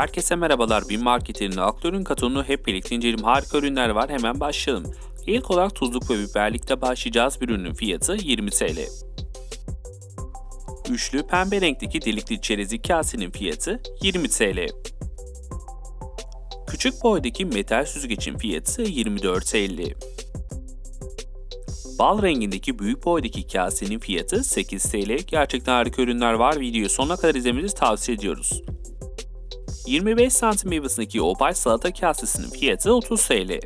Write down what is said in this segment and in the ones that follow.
Herkese merhabalar. Bin Market'in aktörün katılımı hep birlikte inceleyelim. Harika ürünler var. Hemen başlayalım. İlk olarak tuzluk ve biberlikte başlayacağız. Bir ürünün fiyatı 20 TL. Üçlü pembe renkteki delikli çerezlik kasenin fiyatı 20 TL. Küçük boydaki metal süzgecin fiyatı 24.50. Bal rengindeki büyük boydaki kasenin fiyatı 8 TL. Gerçekten harika ürünler var. Videoyu sonuna kadar izlemenizi tavsiye ediyoruz. 25 santim meyvesindeki opal salata kasesinin fiyatı 30 TL.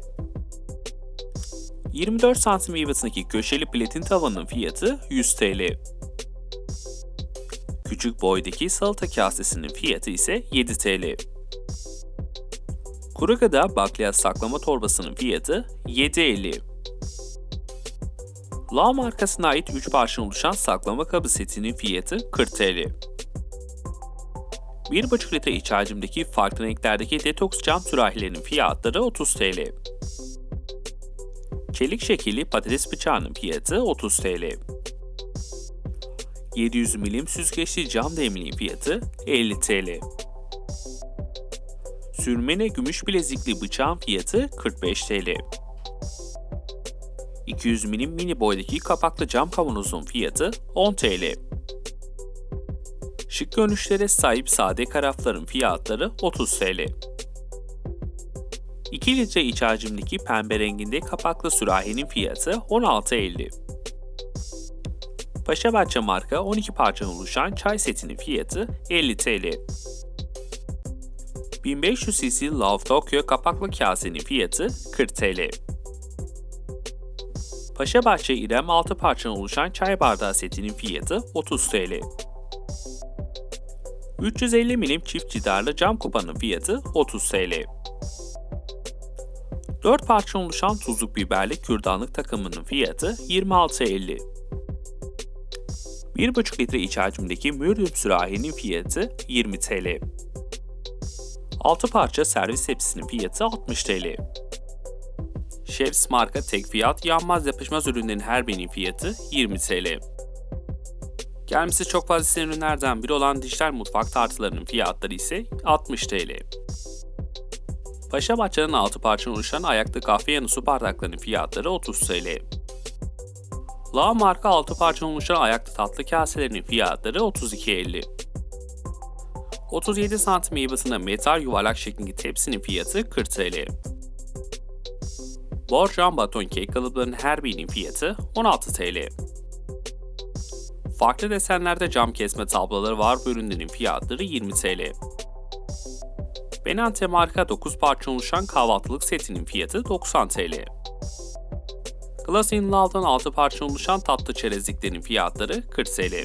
24 santim meyvesindeki köşeli platin tavanın fiyatı 100 TL. Küçük boydaki salata kasesinin fiyatı ise 7 TL. Kuru gıda bakliyat saklama torbasının fiyatı 7.50. La markasına ait 3 parça oluşan saklama kabı setinin fiyatı 40 TL. 1,5 litre iç hacimdeki farklı renklerdeki detoks cam sürahilerinin fiyatları 30 TL. Çelik şekilli patates bıçağının fiyatı 30 TL. 700 milim süzgeçli cam demliğin fiyatı 50 TL. Sürmene gümüş bilezikli bıçağın fiyatı 45 TL. 200 milim mini boydaki kapaklı cam kavanozun fiyatı 10 TL. Şık görünüşlere sahip sade karafların fiyatları 30 TL. 2 litre iç hacimdeki pembe renginde kapaklı sürahinin fiyatı 16.50. Paşabahçe marka 12 parçadan oluşan çay setinin fiyatı 50 TL. 1500 cc Love Tokyo kapaklı kasenin fiyatı 40 TL. Paşabahçe İrem 6 parçadan oluşan çay bardağı setinin fiyatı 30 TL. 350 milim çift cidarlı cam kupanın fiyatı 30 TL. 4 parça oluşan tuzluk biberli kürdanlık takımının fiyatı 26.50. 1,5 litre iç hacimdeki mürdüm sürahinin fiyatı 20 TL. 6 parça servis tepsisinin fiyatı 60 TL. Chefs marka tek fiyat yanmaz yapışmaz ürünlerin her birinin fiyatı 20 TL. Gelmesi çok fazla istenen ürünlerden biri olan dijital mutfak tartılarının fiyatları ise 60 TL. Paşa Bahçe'nin 6 parçadan oluşan ayaklı kahve yanı su bardaklarının fiyatları 30 TL. La marka 6 parçadan oluşan ayaklı tatlı kaselerinin fiyatları 32.50. 37 santim meyvesinde metal yuvarlak şeklindeki tepsinin fiyatı 40 TL. Borcam baton kek kalıplarının her birinin fiyatı 16 TL. Farklı desenlerde cam kesme tabloları var bu ürünlerin fiyatları 20 TL. Benante marka 9 parça oluşan kahvaltılık setinin fiyatı 90 TL. Glass in Love'dan 6 parça oluşan tatlı çerezliklerin fiyatları 40 TL.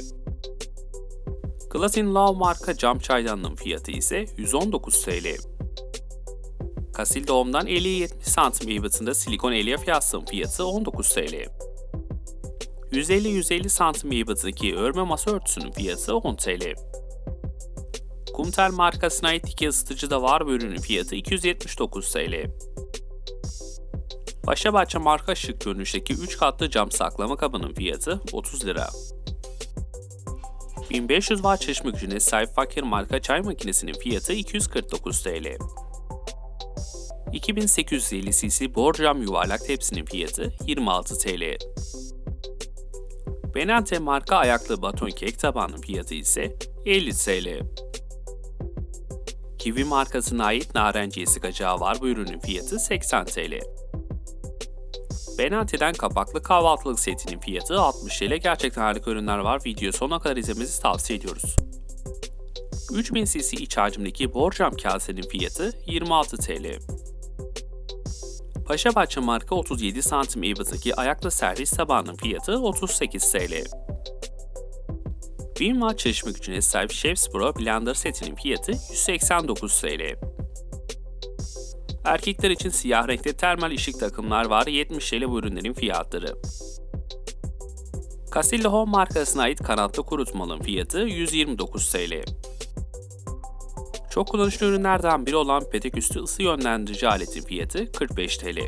Glass in Love marka cam çaydanlığın fiyatı ise 119 TL. Kasil Doğum'dan 50-70 cm ebatında silikon elyaf yastığın fiyatı 19 TL. 150-150 santim ebatındaki örme masa örtüsünün fiyatı 10 TL. Kumtel markasına ait iki ısıtıcı da var bu ürünün fiyatı 279 TL. Paşabahçe marka şık görünüşteki 3 katlı cam saklama kabının fiyatı 30 lira. 1500 watt çalışma gücüne sahip fakir marka çay makinesinin fiyatı 249 TL. 2850 cc borcam yuvarlak tepsinin fiyatı 26 TL. Benante marka ayaklı baton kek tabağının fiyatı ise 50 TL. Kiwi markasına ait narenciye sıkacağı var bu ürünün fiyatı 80 TL. Benante'den kapaklı kahvaltılık setinin fiyatı 60 TL. Gerçekten harika ürünler var. Videoyu sonuna kadar izlemenizi tavsiye ediyoruz. 3000 cc iç hacimdeki borcam kasenin fiyatı 26 TL. Paşabahçe marka 37 santim ebatındaki ayaklı servis tabağının fiyatı 38 TL. 1000 watt çalışma gücüne sahip Chefs Pro Blender setinin fiyatı 189 TL. Erkekler için siyah renkte termal ışık takımlar var 70 TL bu ürünlerin fiyatları. Castillo Home markasına ait kanatlı kurutmalın fiyatı 129 TL. Çok kullanışlı ürünlerden biri olan petek üstü ısı yönlendirici aletin fiyatı 45 TL.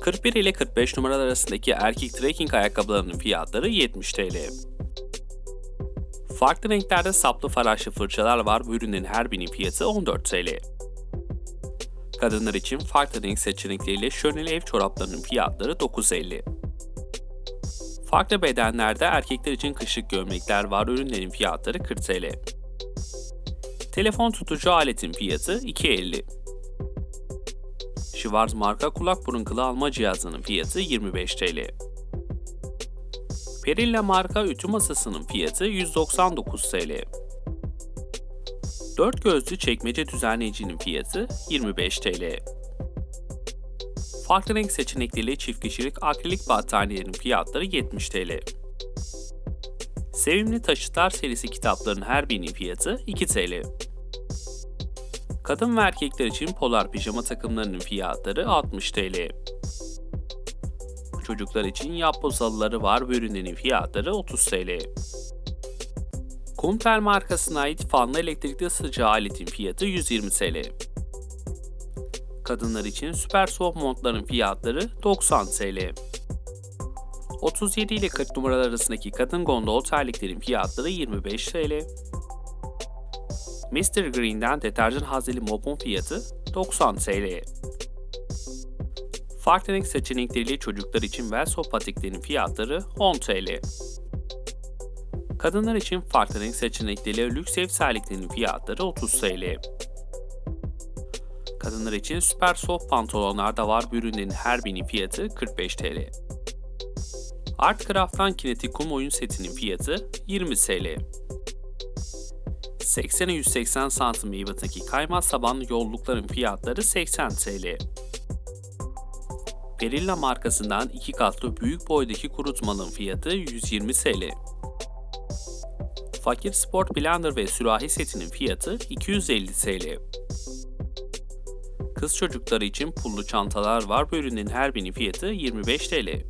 41 ile 45 numaralar arasındaki erkek trekking ayakkabılarının fiyatları 70 TL. Farklı renklerde saplı faraşlı fırçalar var. Bu ürünün her birinin fiyatı 14 TL. Kadınlar için farklı renk seçenekleriyle şöneli ev çoraplarının fiyatları 9.50. Farklı bedenlerde erkekler için kışlık gömlekler var. Ürünlerin fiyatları 40 TL. Telefon tutucu aletin fiyatı 2.50. Schwarz marka kulak burun kılı alma cihazının fiyatı 25 TL. Perilla marka ütü masasının fiyatı 199 TL. 4 gözlü çekmece düzenleyicinin fiyatı 25 TL. Farklı renk seçenekleriyle çift kişilik akrilik battaniyelerin fiyatları 70 TL. Sevimli Taşıtlar serisi kitapların her birinin fiyatı 2 TL. Kadın ve erkekler için polar pijama takımlarının fiyatları 60 TL. Çocuklar için yapboz halıları var ve ürünlerin fiyatları 30 TL. Kumtel markasına ait fanlı elektrikli ısıtıcı aletin fiyatı 120 TL. Kadınlar için süper soğuk montların fiyatları 90 TL. 37 ile 40 numaralar arasındaki kadın gondol terliklerin fiyatları 25 TL. Mr. Green'den deterjan hazeli mopun fiyatı 90 TL. Farklı renk seçenekleriyle çocuklar için Velso patiklerin fiyatları 10 TL. Kadınlar için farklı renk seçenekleriyle lüks ev serliklerinin fiyatları 30 TL. Kadınlar için süper soft pantolonlar da var. Ürünlerin her birinin fiyatı 45 TL. Artcraft'tan kinetik kum oyun setinin fiyatı 20 TL. 80'e 180 santim ebatındaki kaymaz tabanlı yollukların fiyatları 80 TL. Perilla markasından iki katlı büyük boydaki kurutmanın fiyatı 120 TL. Fakir Sport Blender ve sürahi setinin fiyatı 250 TL. Kız çocukları için pullu çantalar var. Bu ürünün her birinin fiyatı 25 TL.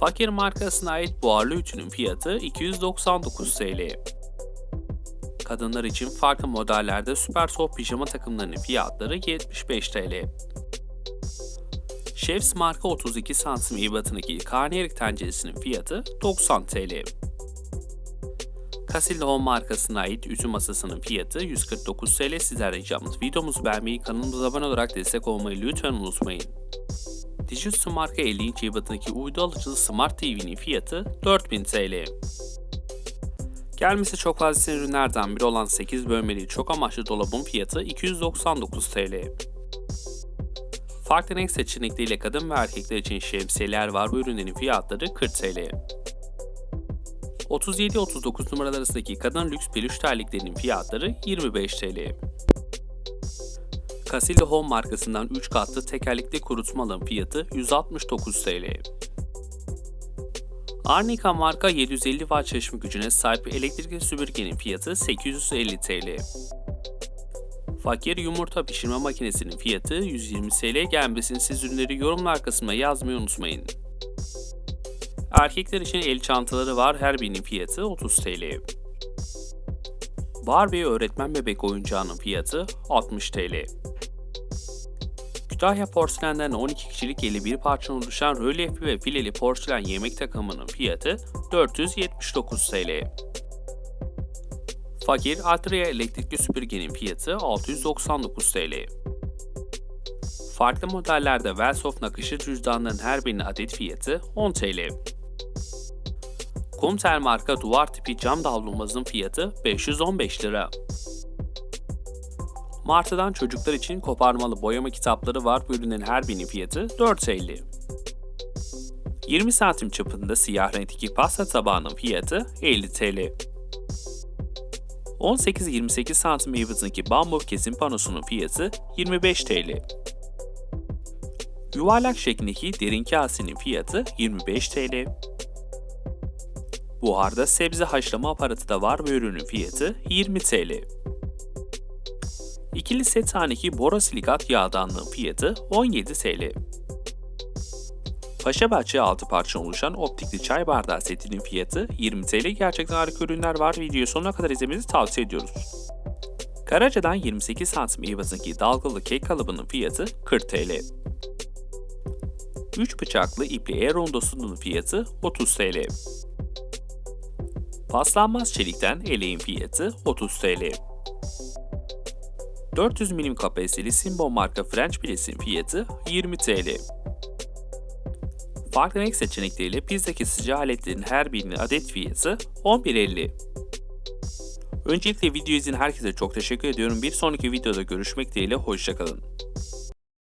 Fakir markasına ait buharlı ütünün fiyatı 299 TL. Kadınlar için farklı modellerde süper soft pijama takımlarının fiyatları 75 TL. Chefs marka 32 santim ebatındaki karnıyarık tenceresinin fiyatı 90 TL. Casilda Home markasına ait ütü masasının fiyatı 149 TL. Sizler ricamız videomuzu beğenmeyi, kanalımıza abone olarak destek olmayı lütfen unutmayın. Dijitsu marka 50 inç ebatındaki uydu alıcılı Smart TV'nin fiyatı 4000 TL. Gelmesi çok fazla ürünlerden biri olan 8 bölmeli çok amaçlı dolabın fiyatı 299 TL. Farklı renk seçenekleriyle kadın ve erkekler için şemsiyeler var. Bu ürünlerin fiyatları 40 TL. 37-39 numaralar arasındaki kadın lüks peluş terliklerinin fiyatları 25 TL. Casilda Home markasından 3 katlı tekerlekli kurutmalının fiyatı 169 TL. Arnica marka 750 watt çalışma gücüne sahip elektrikli süpürgenin fiyatı 850 TL. Fakir yumurta pişirme makinesinin fiyatı 120 TL gelmesin siz ürünleri yorumlar kısmına yazmayı unutmayın. Erkekler için el çantaları var her birinin fiyatı 30 TL. Barbie öğretmen bebek oyuncağının fiyatı 60 TL. Kütahya porselenden 12 kişilik 51 parça oluşan rölyefli ve fileli porselen yemek takımının fiyatı 479 TL. Fakir Altria elektrikli süpürgenin fiyatı 699 TL. Farklı modellerde Velsoft nakışlı cüzdanların her birinin adet fiyatı 10 TL. Kumtel marka duvar tipi cam davlumbazın fiyatı 515 lira. Martı'dan çocuklar için koparmalı boyama kitapları var. Bu ürünün her birinin fiyatı 4.50. 20 santim çapında siyah renkteki pasta tabağının fiyatı 50 TL. 18-28 santim ebatındaki bambu kesim panosunun fiyatı 25 TL. Yuvarlak şeklindeki derin kasenin fiyatı 25 TL. Buharda sebze haşlama aparatı da var ve ürünün fiyatı 20 TL. İkili set borosilikat yağdanlığın fiyatı 17 TL. Paşabahçe 6 parça oluşan optikli çay bardağı setinin fiyatı 20 TL. Gerçekten harika ürünler var. Videoyu sonuna kadar izlemenizi tavsiye ediyoruz. Karaca'dan 28 santim ebatındaki dalgalı kek kalıbının fiyatı 40 TL. 3 bıçaklı ipli el rondosunun fiyatı 30 TL. Paslanmaz çelikten eleğin fiyatı 30 TL. 400 milim kapasiteli Simbo marka French Press'in fiyatı 20 TL. Farklı renk seçenekleriyle pizza kesici aletlerin her birinin adet fiyatı 11.50. Öncelikle video izleyen herkese çok teşekkür ediyorum. Bir sonraki videoda görüşmek dileğiyle hoşçakalın.